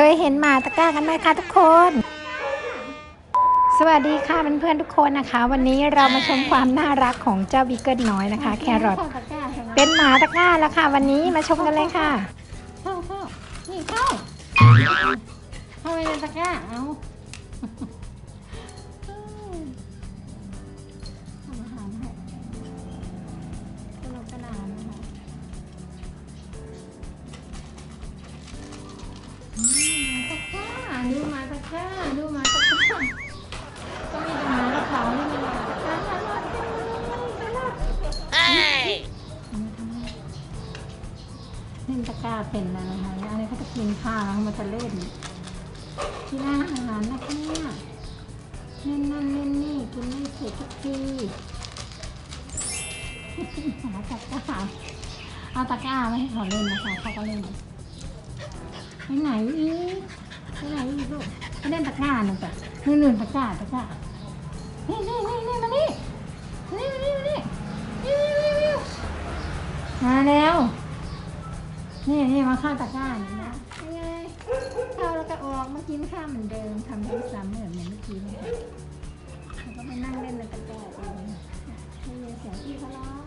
เคยเห็นหมาตะกร้ากันไหมคะทุกคน สวัสดีค่ะเพื่อนๆทุกคนนะคะ วันนี้เรามาชมความน่ารักของเจ้าบีเกิลน้อยนะคะ แครอทเป็นหมาตะกร้าแล้วค่ะ วันนี้มาชมกันเลยค่ะเข้าเข้านี่เข้าเข้าไปในตะกร้าเอา นตะกร้าเป็นแล้วนะคะอันนี้เขาจะกินข้าวแล้วเขามาจะเล่นที่ร้านอาหารนะคะเนี่ยเล่นนั่นเล่นนี่กินไม่เสร็จสักทีหาตะกร้าเอาตะกร้าไว้ให้เขาเล่นนะคะเขาก็เล่นไปไหนอีกไปไหนอีกลูกไปเล่นตะกร้าหนึ่งจ้ะนี่หนึ่งตะกร้าตะกร้านี่นี่นี่นี่มานี่นี่มานี่มานี่นี่นี่นี่มาแล้ว นี่นี่มาข้าตะกร้านี่นะยังไงเข้าแล้วก็ออกมากินข้าวเหมือนเดิมทำให้ซ้ำเหมือนเมื่อกี้เลยแล้วก็มานั่งเล่นในตะกร้าเองไม่มีเสียงพี่เขาร้อง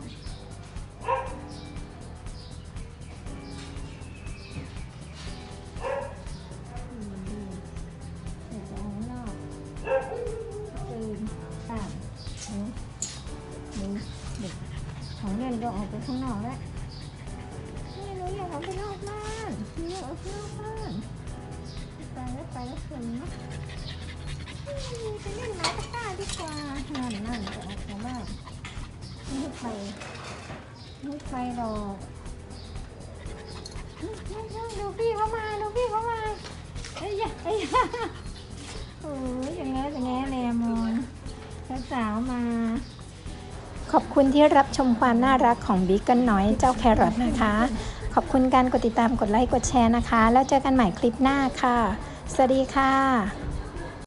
อืมดีเดี๋ยวจะเอาข้างนอกตื่นอ่านหนูหนูเด็กของเล่นก็ออกไปข้างนอกแล้ว นูอยากออกไปนอกบ้านหนูอยากออกไปนอกบ้านไปแล้วไปแล้วคืนนะไปเล่นไม้ตะกร้าดีกว่านั่นนั่นจะออกมาบ้างไม่ให้ไปไม่ไปหรอกนั่นนั่นนั่นดูพี่เขามาดูพี่เขามาเอ้ยยะเอ้ยยะโอ้ยอย่างเงี้ยอย่างเงี้ยแลมอนสาวมา ขอบคุณที่รับชมความน่ารักของบิ๊กกิลน้อยเจ้าแครอทนะคะ ขอบคุณการกดติดตามกดไลค์กดแชร์นะคะ แล้วเจอกันใหม่คลิปหน้าค่ะ สวัสดีค่ะ